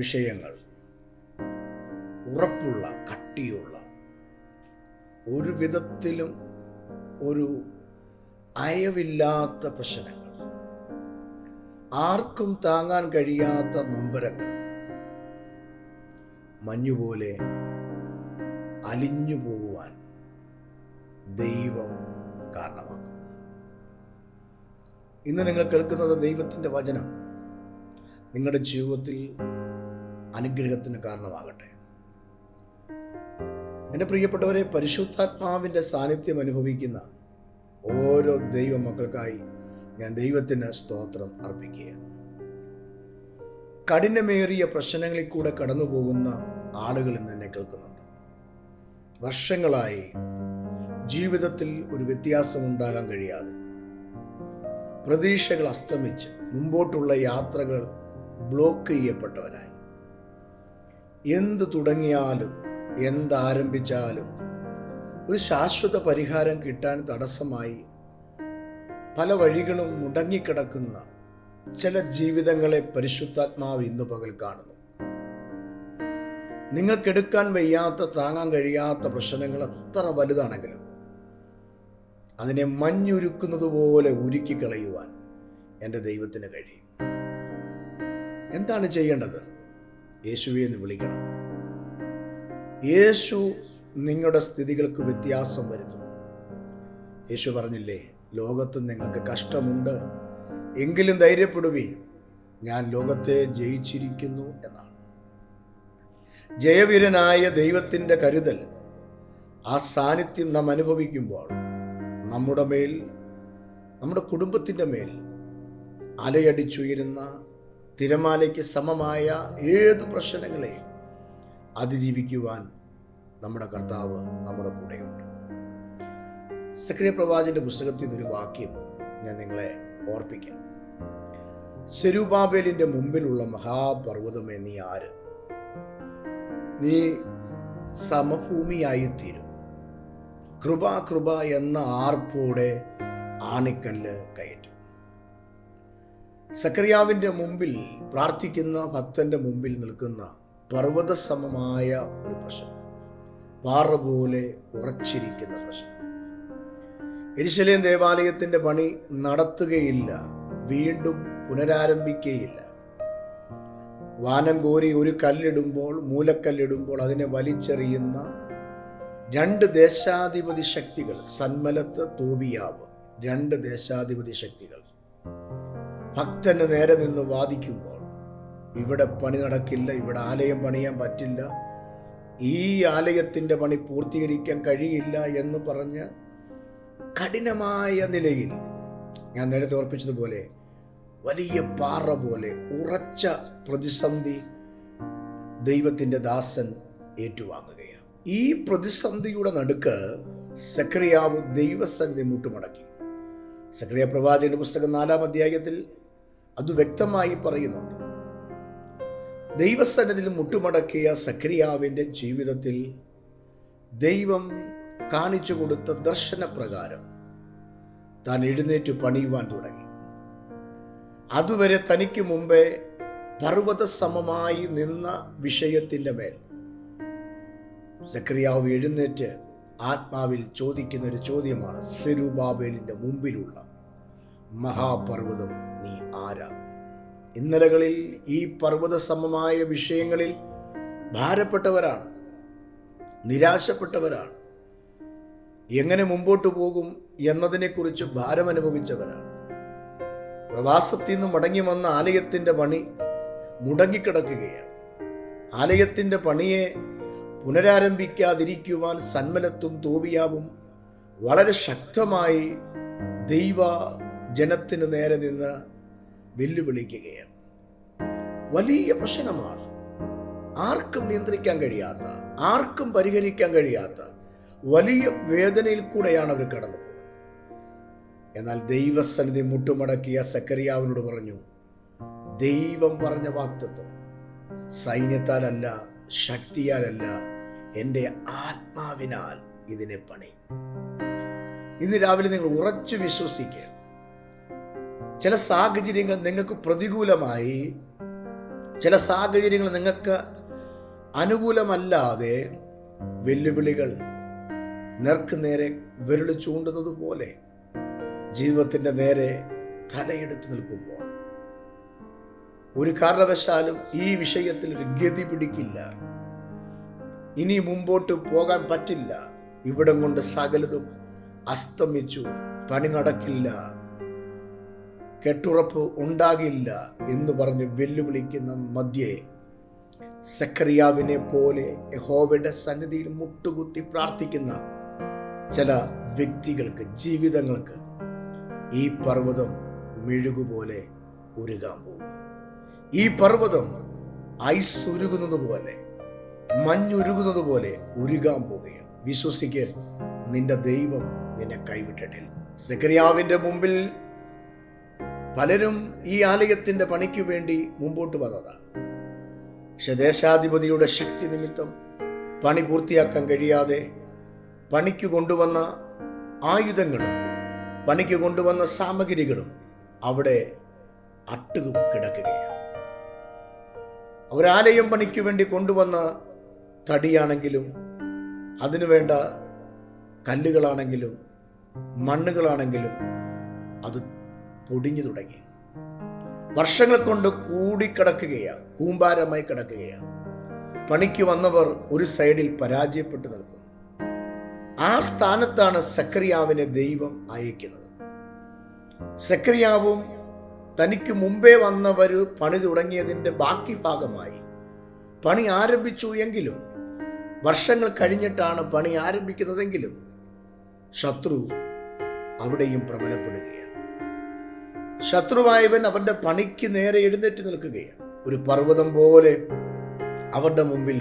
വിഷയങ്ങൾ. ഉറപ്പുള്ള കട്ടിയുള്ള ഒരു വിധത്തിലും ഒരു അയവില്ലാത്ത പ്രശ്നങ്ങൾ. ആർക്കും താങ്ങാൻ കഴിയാത്ത നൊമ്പരങ്ങൾ. മഞ്ഞുപോലെ അലിഞ്ഞു പോകുവാൻ ദൈവം കാരണമാക്കും. ഇന്ന് നിങ്ങൾ കേൾക്കുന്നത് ദൈവത്തിന്റെ വചനം. നിങ്ങളുടെ ജീവിതത്തിൽ അനുഗ്രഹത്തിന് കാരണമാകട്ടെ. എന്റെ പ്രിയപ്പെട്ടവരെ പരിശുദ്ധാത്മാവിന്റെ സാന്നിധ്യം അനുഭവിക്കുന്ന ഓരോ ദൈവ മക്കൾക്കായി ഞാൻ ദൈവത്തിന് സ്തോത്രം അർപ്പിക്കുകയാണ്. കഠിനമേറിയ പ്രശ്നങ്ങളിൽ കൂടെ കടന്നു പോകുന്ന ആളുകൾ ഇന്ന് എന്നെ കേൾക്കുന്നുണ്ട്. വർഷങ്ങളായി ജീവിതത്തിൽ ഒരു വ്യത്യാസം ഉണ്ടാകാൻ കഴിയാതെ പ്രതീക്ഷകൾ അസ്തമിച്ച് മുമ്പോട്ടുള്ള യാത്രകൾ ബ്ലോക്ക് ചെയ്യപ്പെട്ടവരായി. എന്ത് തുടങ്ങിയാലും എന്താരംഭിച്ചാലും. ഒരു ശാശ്വത പരിഹാരം കിട്ടാൻ തടസ്സമായി പല വഴികളും മുടങ്ങിക്കിടക്കുന്ന ചില ജീവിതങ്ങളെ പരിശുദ്ധാത്മാവ് ഇന്ന് പകൽ കാണുന്നു. നിങ്ങൾക്കെടുക്കാൻ വയ്യാത്ത താങ്ങാൻ കഴിയാത്ത പ്രശ്നങ്ങൾ അത്ര വലുതാണെങ്കിലും അതിനെ മഞ്ഞുരുക്കുന്നത് പോലെ ഉരുക്കി കളയുവാൻ എന്റെ ദൈവത്തിന് കഴിയും. എന്താണ് ചെയ്യേണ്ടത്? യേശുവെ എന്ന് വിളിക്കണം. യേശു നിങ്ങളുടെ സ്ഥിതികൾക്ക് വ്യത്യാസം വരുത്തും യേശു പറഞ്ഞില്ലേ ലോകത്ത് നിങ്ങൾക്ക് കഷ്ടമുണ്ട് എങ്കിലും ധൈര്യപ്പെടുവി ഞാൻ ലോകത്തെ ജയിച്ചിരിക്കുന്നു എന്നാണ്. ജയവീരനായ ദൈവത്തിന്റെ കരുതൽ ആ സാന്നിധ്യം നാം അനുഭവിക്കുമ്പോൾ നമ്മുടെ മേൽ നമ്മുടെ കുടുംബത്തിന്റെ മേൽ അലയടിച്ചുയരുന്ന തിരമാലയ്ക്ക് സമമായ ഏത് പ്രശ്നങ്ങളെയും അതിജീവിക്കുവാൻ നമ്മുടെ കർത്താവ് നമ്മുടെ കൂടെയുണ്ട്. സക്രിയ പ്രവാചന്റെ പുസ്തകത്തിൽ നിന്നൊരു വാക്യം ഞാൻ നിങ്ങളെ ഓർപ്പിക്കാം. സെരുബാബേലിന്റെ മുമ്പിലുള്ള മഹാപർവതമേ നീ ആര്? നീ സമഭൂമിയായിത്തീരും. കൃപ കൃപ എന്ന ആർപ്പോടെ ആണിക്കല്ല് കയറ്റും. സക്രിയാവിന്റെ മുമ്പിൽ പ്രാർത്ഥിക്കുന്ന ഭക്തന്റെ മുമ്പിൽ നിൽക്കുന്ന പർവതസമമായ ഒരു പ്രശ്നം. പാറ പോലെ ഉറച്ചിരിക്കുന്ന പ്രശ്നം. എരിശലേം ദേവാലയത്തിന്റെ പണി നടത്തുകയില്ല വീണ്ടും പുനരാരംഭിക്കുകയില്ല. വാനം കോരി ഒരു കല്ലിടുമ്പോൾ മൂലക്കല്ലിടുമ്പോൾ അതിനെ വലിച്ചെറിയുന്ന രണ്ട് ദേശാധിപതി ശക്തികൾ സന്മലത്ത് തോബിയാവ് രണ്ട് ദേശാധിപതി ശക്തികൾ. ഭക്തന് നേരെ നിന്ന് വാദിക്കുമ്പോൾ ഇവിടെ പണി നടക്കില്ല ഇവിടെ ആലയം പണിയാൻ പറ്റില്ല ഈ ആലയത്തിന്റെ പണി പൂർത്തീകരിക്കാൻ കഴിയില്ല എന്ന് പറഞ്ഞ് കഠിനമായ നിലയിൽ ഞാൻ നേരത്തെ ഓർപ്പിച്ചതുപോലെ വലിയ പാറ പോലെ ഉറച്ച പ്രതിസന്ധി ദൈവത്തിന്റെ ദാസൻ ഏറ്റുവാങ്ങുകയാണ്. ഈ പ്രതിസന്ധിയുടെ നടുക്ക് സക്രിയാവ് ദൈവസന്നിധി മുട്ടുമടക്കി. സക്രിയ പ്രവാചകന്റെ പുസ്തകം നാലാം അധ്യായത്തിൽ അത് വ്യക്തമായി പറയുന്നുണ്ട്. ദൈവസ്ഥനത്തിൽ മുട്ടുമടക്കിയ സക്രിയാവിന്റെ ജീവിതത്തിൽ ദൈവം കാണിച്ചു കൊടുത്ത ദർശനപ്രകാരം താൻ എഴുന്നേറ്റ് പണിയുവാൻ തുടങ്ങി. അതുവരെ തനിക്ക് മുമ്പേ പർവത സമമായി നിന്ന വിഷയത്തിന്റെ മേൽ സക്രിയാവ് എഴുന്നേറ്റ് ആത്മാവിൽ ചോദിക്കുന്ന ഒരു ചോദ്യമാണ് സെരുബാബേലിന്റെ മുമ്പിലുള്ള മഹാപർവതം. നീ ആരാ ഇന്നലകളിൽ ഈ പർവത സമമായ വിഷയങ്ങളിൽ ഭാരപ്പെട്ടവരാണ് നിരാശപ്പെട്ടവരാണ്. എങ്ങനെ മുമ്പോട്ട് പോകും എന്നതിനെക്കുറിച്ച് ഭാരമനുഭവിച്ചവരാണ്. പ്രവാസത്തിൽ നിന്ന് മടങ്ങി വന്ന ആലയത്തിന്റെ പണി മുടങ്ങിക്കിടക്കുകയാണ്. ആലയത്തിന്റെ പണിയെ പുനരാരംഭിക്കാതിരിക്കുവാൻ സന്മലത്തും തോബിയാവും വളരെ ശക്തമായി ദൈവ ജനത്തിന് നേരെ നിന്ന് വെല്ലുവിളിക്കുകയാണ്. വലിയ പ്രശ്നമാണ് ആർക്കും നിയന്ത്രിക്കാൻ കഴിയാത്ത ആർക്കും പരിഹരിക്കാൻ കഴിയാത്ത വലിയ വേദനയിൽ കൂടെയാണ് അവർ കടന്നു പോകുന്നത്. എന്നാൽ ദൈവസന്നിധി മുട്ടുമടക്കിയ സക്കരിയാവിനോട് പറഞ്ഞു ദൈവം പറഞ്ഞ വാക്തത്വം സൈന്യത്താലല്ല ശക്തിയാലല്ല എന്റെ ആത്മാവിനാൽ ഇതിനെ പണി. ഇന്ന് രാവിലെ നിങ്ങൾ ഉറച്ചു വിശ്വസിക്കുക. ചില സാഹചര്യങ്ങൾ നിങ്ങൾക്ക് പ്രതികൂലമായി ചില സാഹചര്യങ്ങൾ നിങ്ങൾക്ക് അനുകൂലമല്ലാതെ വെല്ലുവിളികൾ നേർക്ക് നേരെ വിരൽ ചൂണ്ടുന്നത് പോലെ ജീവിതത്തിന്റെ നേരെ തലയെടുത്ത് നിൽക്കുമ്പോൾ ഒരു കാരണവശാലും ഈ വിഷയത്തിൽ ഒരു ഗതി പിടിക്കില്ല. ഇനി മുമ്പോട്ട് പോകാൻ പറ്റില്ല. ഇവിടം കൊണ്ട് സകലതും അസ്തമിച്ചു. പണി നടക്കില്ല. കെട്ടുറപ്പ് ഉണ്ടാകില്ല എന്ന് പറഞ്ഞ് വെല്ലുവിളിക്കുന്ന മധ്യേ സക്കറിയാവിനെ പോലെ യഹോവയുടെ സന്നിധിയിൽ മുട്ടുകുത്തി പ്രാർത്ഥിക്കുന്ന ചില വ്യക്തികൾക്ക് ജീവിതങ്ങൾക്ക് ഈ പർവതം മെഴുകുപോലെ ഉരുകാൻ പോകും ഈ പർവതം ഐസ് ഉരുകുന്നത് പോലെ മഞ്ഞുരുകുന്നത് പോലെ ഉരുകാൻ പോകുകയാണ്. വിശ്വസിക്ക് നിന്റെ ദൈവം നിന്നെ കൈവിട്ടിട്ടില്ല. സെക്രിയാവിന്റെ മുമ്പിൽ പലരും ഈ ആലയത്തിന്റെ പണിക്കു വേണ്ടി മുമ്പോട്ട് വന്നതാണ്. പക്ഷെ ദേശാധിപതിയുടെ ശക്തി നിമിത്തം പണി പൂർത്തിയാക്കാൻ കഴിയാതെ പണിക്ക് കൊണ്ടുവന്ന ആയുധങ്ങളും പണിക്ക് കൊണ്ടുവന്ന സാമഗ്രികളും അവിടെ അട്ടു കിടക്കുകയാണ് ഒരാലയം പണിക്ക് വേണ്ടി കൊണ്ടുവന്ന തടിയാണെങ്കിലും അതിനുവേണ്ട കല്ലുകളാണെങ്കിലും മണ്ണുകളാണെങ്കിലും അത് പൊടിഞ്ഞു തുടങ്ങി. വർഷങ്ങൾ കൊണ്ട് കൂടിക്കിടക്കുകയാണ് കൂമ്പാരമായി കിടക്കുകയാണ് പണിക്ക് വന്നവർ ഒരു സൈഡിൽ പരാജയപ്പെട്ടു നിൽക്കുന്നു. ആ സ്ഥാനത്താണ് സക്രിയാവിനെ ദൈവം അയക്കുന്നത്. സക്രിയാവും തനിക്ക് മുമ്പേ വന്നവർ പണി തുടങ്ങിയതിന്റെ ബാക്കി ഭാഗമായി. പണി ആരംഭിച്ചു എങ്കിലും വർഷങ്ങൾ കഴിഞ്ഞിട്ടാണ് പണി ആരംഭിക്കുന്നതെങ്കിലും ശത്രു അവിടെയും പ്രബലപ്പെടുകയാണ്. ശത്രുവായവൻ അവരുടെ പണിക്ക് നേരെ എഴുന്നേറ്റ് നിൽക്കുകയാണ്. ഒരു പർവതം പോലെ അവരുടെ മുമ്പിൽ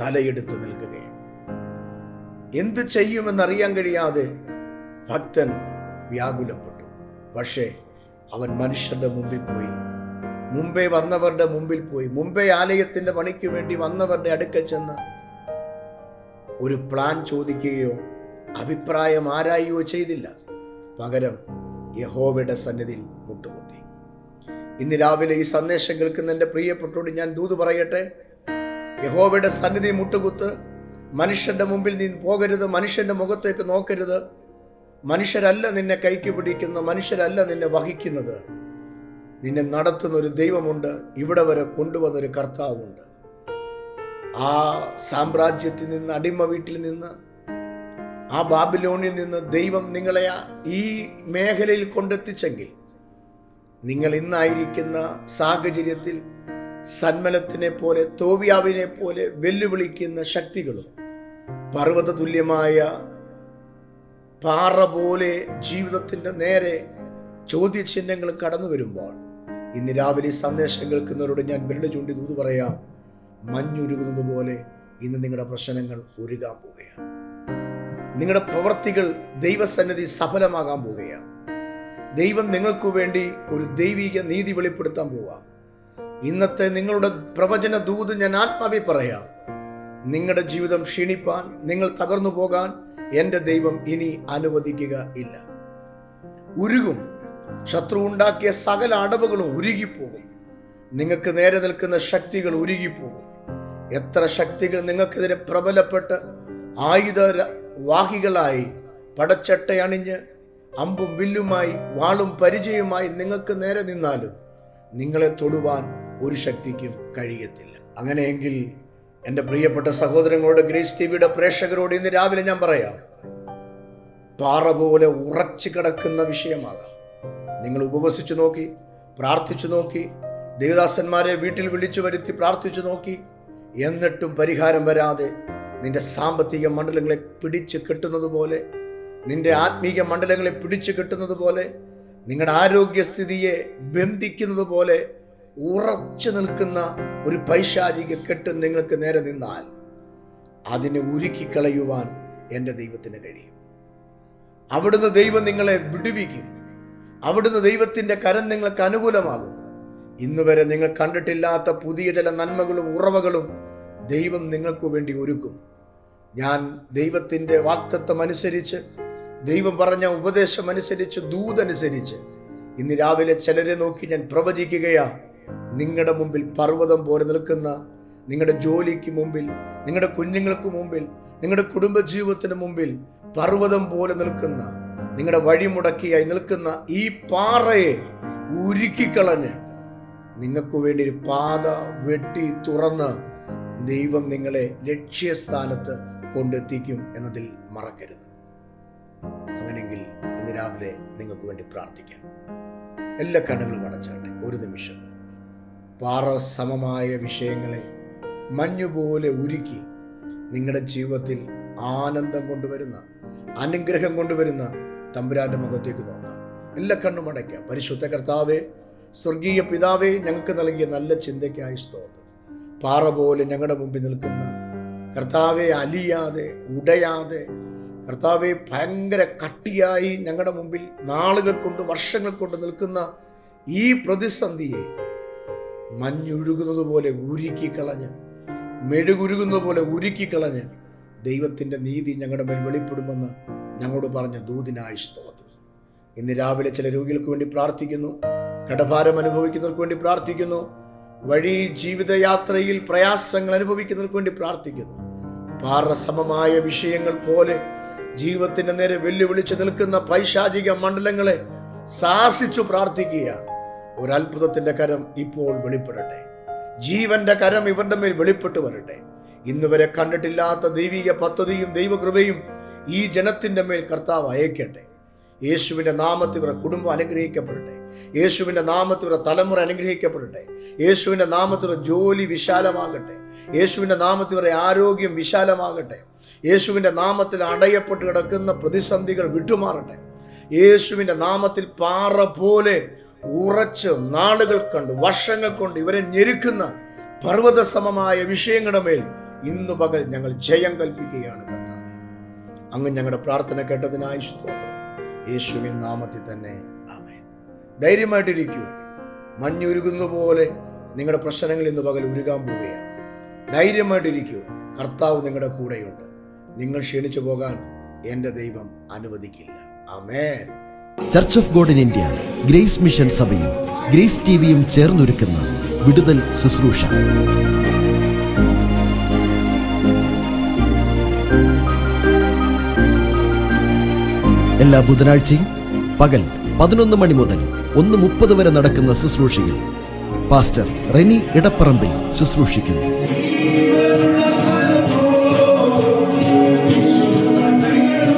തലയെടുത്ത് നിൽക്കുകയാണ്. എന്ത് ചെയ്യുമെന്നറിയാൻ കഴിയാതെ ഭക്തൻ വ്യാകുലപ്പെട്ടു. പക്ഷേ അവൻ മനുഷ്യരുടെ മുമ്പിൽ പോയി. മുമ്പേ വന്നവരുടെ മുമ്പിൽ പോയി. മുമ്പേ ആലയത്തിന്റെ പണിക്ക് വേണ്ടി വന്നവരുടെ അടുക്ക ചെന്ന് ഒരു പ്ലാൻ ചോദിക്കുകയോ അഭിപ്രായം ആരായോ ചെയ്തില്ല. പകരം യഹോവയുടെ സന്നിധിയിൽ ഇന്ന് രാവിലെ ഈ സന്ദേശം കേൾക്കുന്ന എന്റെ പ്രിയപ്പെട്ടോട് ഞാൻ ദൂത് പറയട്ടെ? യഹോവയുടെ സന്നിധി മുട്ടുകുത്ത് മനുഷ്യന്റെ മുമ്പിൽ നീ പോകരുത് മനുഷ്യന്റെ മുഖത്തേക്ക് നോക്കരുത്. മനുഷ്യരല്ല നിന്നെ കൈക്ക് പിടിക്കുന്ന മനുഷ്യരല്ല നിന്നെ വഹിക്കുന്നത്. നിന്നെ നടത്തുന്ന ഒരു ദൈവമുണ്ട് ഇവിടെ വരെ കൊണ്ടുവന്നൊരു കർത്താവുണ്ട്. ആ സാമ്രാജ്യത്തിൽ നിന്ന് അടിമ വീട്ടിൽ നിന്ന് ആ ബാബിലോണിൽ നിന്ന് ദൈവം നിങ്ങളെ ഈ മേഖലയിൽ കൊണ്ടെത്തിച്ചെങ്കിൽ നിങ്ങൾ ഇന്നായിരിക്കുന്ന സാഹചര്യത്തിൽ സന്മലത്തിനെ പോലെ തോവിയാവിനെ പോലെ വെല്ലുവിളിക്കുന്ന ശക്തികളും പർവത തുല്യമായ പാറ പോലെ ജീവിതത്തിന്റെ നേരെ ചോദ്യചിഹ്നങ്ങൾ കടന്നു വരുമ്പോൾ ഇന്ന് രാവിലെ സന്ദേശം കേൾക്കുന്നവരോട് ഞാൻ വിരട് ചൂണ്ടി തൂത് പറയാം. മഞ്ഞുരുകുന്നത് പോലെ ഇന്ന് നിങ്ങളുടെ പ്രശ്നങ്ങൾ ഒരുകാൻ പോവുകയാണ്. നിങ്ങളുടെ പ്രവർത്തികൾ ദൈവസന്നിധി സഫലമാകാൻ പോവുകയാണ്. ദൈവം നിങ്ങൾക്ക് വേണ്ടി ഒരു ദൈവിക നീതി വെളിപ്പെടുത്താൻ പോവാം. ഇന്നത്തെ നിങ്ങളുടെ പ്രവചന ദൂത് ഞാൻ ആത്മാവി പറയാം. നിങ്ങളുടെ ജീവിതം ക്ഷീണിപ്പാൻ നിങ്ങൾ തകർന്നു പോകാൻ എന്റെ ദൈവം ഇനി അനുവദിക്കുക ഇല്ല. ഉരുകും. ശത്രു ഉണ്ടാക്കിയ സകല അടവുകളും ഉരുകിപ്പോകും. നിങ്ങൾക്ക് നേരെ നിൽക്കുന്ന ശക്തികൾ ഉരുകിപ്പോകും. എത്ര ശക്തികൾ നിങ്ങൾക്കെതിരെ പ്രബലപ്പെട്ട് ആയുധ വാഹികളായി പടച്ചട്ടയണിഞ്ഞ് അമ്പും വില്ലുമായി വാളും പരിചയമായി നിങ്ങൾക്ക് നേരെ നിന്നാലും നിങ്ങളെ തൊടുവാൻ ഒരു ശക്തിക്കും കഴിയത്തില്ല. അങ്ങനെയെങ്കിൽ എന്റെ പ്രിയപ്പെട്ട സഹോദരങ്ങളോട് ഗ്രേസ് ടി വിയുടെ പ്രേക്ഷകരോട് ഇന്ന് രാവിലെ ഞാൻ പറയാം പാറ പോലെ ഉറച്ചു കിടക്കുന്ന വിഷയമാകാം. നിങ്ങൾ ഉപവസിച്ചു നോക്കി പ്രാർത്ഥിച്ചു നോക്കി ദേവദാസന്മാരെ വീട്ടിൽ വിളിച്ചു വരുത്തി പ്രാർത്ഥിച്ചു നോക്കി എന്നിട്ടും പരിഹാരം വരാതെ നിന്റെ സാമ്പത്തിക മണ്ഡലങ്ങളെ പിടിച്ചു കെട്ടുന്നത് പോലെ നിന്റെ ആത്മീക മണ്ഡലങ്ങളെ പിടിച്ചു കെട്ടുന്നത് പോലെ നിങ്ങളുടെ ആരോഗ്യസ്ഥിതിയെ ബന്ധിക്കുന്നത് പോലെ ഉറച്ചു നിൽക്കുന്ന ഒരു പൈശാചിക കെട്ട് നിങ്ങൾക്ക് നേരെ നിന്നാൽ അതിനെ ഉരുക്കിക്കളയുവാൻ എന്റെ ദൈവത്തിന് കഴിയും. അവിടുന്ന് ദൈവം നിങ്ങളെ വിടുവിക്കും. അവിടുന്ന് ദൈവത്തിന്റെ കരം നിങ്ങൾക്ക് അനുകൂലമാകും. ഇന്ന് വരെ നിങ്ങൾ കണ്ടിട്ടില്ലാത്ത പുതിയ ചില നന്മകളും ഉറവകളും ദൈവം നിങ്ങൾക്കു വേണ്ടി ഒരുക്കും. ഞാൻ ദൈവത്തിന്റെ വാക്തത്വം അനുസരിച്ച് ദൈവം പറഞ്ഞ ഉപദേശം അനുസരിച്ച് ദൂതനുസരിച്ച് ഇന്ന് രാവിലെ ചിലരെ നോക്കി ഞാൻ പ്രവചിക്കുകയാ. നിങ്ങളുടെ മുമ്പിൽ പർവതം പോലെ നിൽക്കുന്ന നിങ്ങളുടെ ജോലിക്ക് മുമ്പിൽ നിങ്ങളുടെ കുഞ്ഞുങ്ങൾക്ക് മുമ്പിൽ നിങ്ങളുടെ കുടുംബജീവിതത്തിന് മുമ്പിൽ പർവതം പോലെ നിൽക്കുന്ന നിങ്ങളുടെ വഴിമുടക്കിയായി നിൽക്കുന്ന ഈ പാറയെ ഉരുക്കിക്കളഞ്ഞ് നിങ്ങൾക്ക് വേണ്ടി ഒരു പാത വെട്ടി തുറന്ന് ദൈവം നിങ്ങളെ ലക്ഷ്യസ്ഥാനത്ത് കൊണ്ടെത്തിക്കും എന്നതിൽ മറക്കരുത്. അങ്ങനെയെങ്കിൽ ഇന്ന് രാവിലെ നിങ്ങൾക്ക് വേണ്ടി പ്രാർത്ഥിക്കാം. എല്ലാ കണ്ണുകളും അടച്ചാട്ടെ ഒരു നിമിഷം. പാറ സമമായ വിഷയങ്ങളെ മഞ്ഞുപോലെ ഉരുക്കി നിങ്ങളുടെ ജീവിതത്തിൽ ആനന്ദം കൊണ്ടുവരുന്ന അനുഗ്രഹം കൊണ്ടുവരുന്ന തമ്പുരാന്റെ മുഖത്തേക്ക് നോക്കാം. എല്ലാ കണ്ണും അടയ്ക്കാം. പരിശുദ്ധ കർത്താവേ സ്വർഗീയ പിതാവേ ഞങ്ങൾക്ക് നൽകിയ നല്ല ചിന്തയ്ക്കായി സ്തോത്രം. പാറ പോലെ ഞങ്ങളുടെ മുമ്പിൽ നിൽക്കുന്ന കർത്താവെ അലിയാതെ ഉടയാതെ കർത്താവെ ഭയങ്കര കട്ടിയായി ഞങ്ങളുടെ മുമ്പിൽ നാളുകൾ കൊണ്ട് വർഷങ്ങൾ കൊണ്ട് നിൽക്കുന്ന ഈ പ്രതിസന്ധിയെ മഞ്ഞൊഴുകുന്നത് പോലെ ഉരുക്കിക്കളഞ്ഞ് മെഴുകുരുകുന്നത് പോലെ ഉരുക്കിക്കളഞ്ഞ് ദൈവത്തിന്റെ നീതി ഞങ്ങളുടെ മേൽ വെളിപ്പെടുമെന്ന് ഞങ്ങളോട് പറഞ്ഞ ദൂതിനായി സ്തോത്രം. ഇന്ന് രാവിലെ ചില രോഗികൾക്ക് വേണ്ടി പ്രാർത്ഥിക്കുന്നു കടഭാരം അനുഭവിക്കുന്നവർക്ക് വേണ്ടി പ്രാർത്ഥിക്കുന്നു വഴി ജീവിതയാത്രയിൽ പ്രയാസങ്ങൾ അനുഭവിക്കുന്നവർക്ക് വേണ്ടി പ്രാർത്ഥിക്കുന്നു. പാറസമമായ വിഷയങ്ങൾ പോലെ ജീവിതത്തിന്റെ നേരെ വെല്ലുവിളിച്ച് നിൽക്കുന്ന പൈശാചിക മണ്ഡലങ്ങളെ സാഹസിച്ചു പ്രാർത്ഥിക്കുകയാണ്. ഒരു അത്ഭുതത്തിന്റെ കരം ഇപ്പോൾ വെളിപ്പെടട്ടെ. ജീവന്റെ കരം ഇവരുടെ മേൽ വെളിപ്പെട്ടു വരട്ടെ. ഇന്ന് വരെ കണ്ടിട്ടില്ലാത്ത ദൈവിക പദ്ധതിയും ദൈവകൃപയും ഈ ജനത്തിന്റെ മേൽ കർത്താവ് അയക്കട്ടെ. യേശുവിന്റെ നാമത്തിൽ ഇവരുടെ കുടുംബം അനുഗ്രഹിക്കപ്പെടട്ടെ. യേശുവിന്റെ നാമത്തിൽ ഇവരുടെ തലമുറ അനുഗ്രഹിക്കപ്പെടട്ടെ. യേശുവിന്റെ നാമത്തിൽ ജോലി വിശാലമാകട്ടെ. യേശുവിന്റെ നാമത്തിൽ ഇവരുടെ ആരോഗ്യം വിശാലമാകട്ടെ. യേശുവിന്റെ നാമത്തിൽ അടയപ്പെട്ട് കിടക്കുന്ന പ്രതിസന്ധികൾ വിട്ടുമാറട്ടെ. യേശുവിന്റെ നാമത്തിൽ പാറ പോലെ ഉറച്ച് നാളുകൾ കണ്ട് വർഷങ്ങൾ കൊണ്ട് ഇവരെ ഞെരുക്കുന്ന പർവതസമമായ വിഷയങ്ങളുടെ മേൽ ഇന്നു പകൽ ഞങ്ങൾ ജയം കൽപ്പിക്കുകയാണ് അങ്ങ് ഞങ്ങളുടെ പ്രാർത്ഥന കേട്ടതിനായി യേശുവിൻ നാമത്തിൽ തന്നെ ആമേൻ. ധൈര്യമായിട്ടിരിക്കൂ. മഞ്ഞുരുകുന്ന പോലെ നിങ്ങളുടെ പ്രശ്നങ്ങൾ ഇന്ന് പകൽ ഉരുകാൻ പോവുകയാണ്. ധൈര്യമായിട്ടിരിക്കൂ. കർത്താവ് നിങ്ങളുടെ കൂടെയുണ്ട്. നിങ്ങൾ ക്ഷീണിച്ചു പോകാൻ എന്റെ ദൈവം അനുവദിക്കില്ല. Amen. Church of God in India grace mission സഭയും ഗ്രേസ് ടിവിയും ചേർന്നൊരുക്കുന്ന വിടുതൽ ശുശ്രൂഷ. എല്ലാ ബുധനാഴ്ചയും പകൽ പതിനൊന്ന് മണി മുതൽ ഒന്ന് മുപ്പത് വരെ നടക്കുന്ന ശുശ്രൂഷയിൽ പാസ്റ്റർ റെനി ഇടപ്പറമ്പിൽ ശുശ്രൂഷിക്കുന്നു.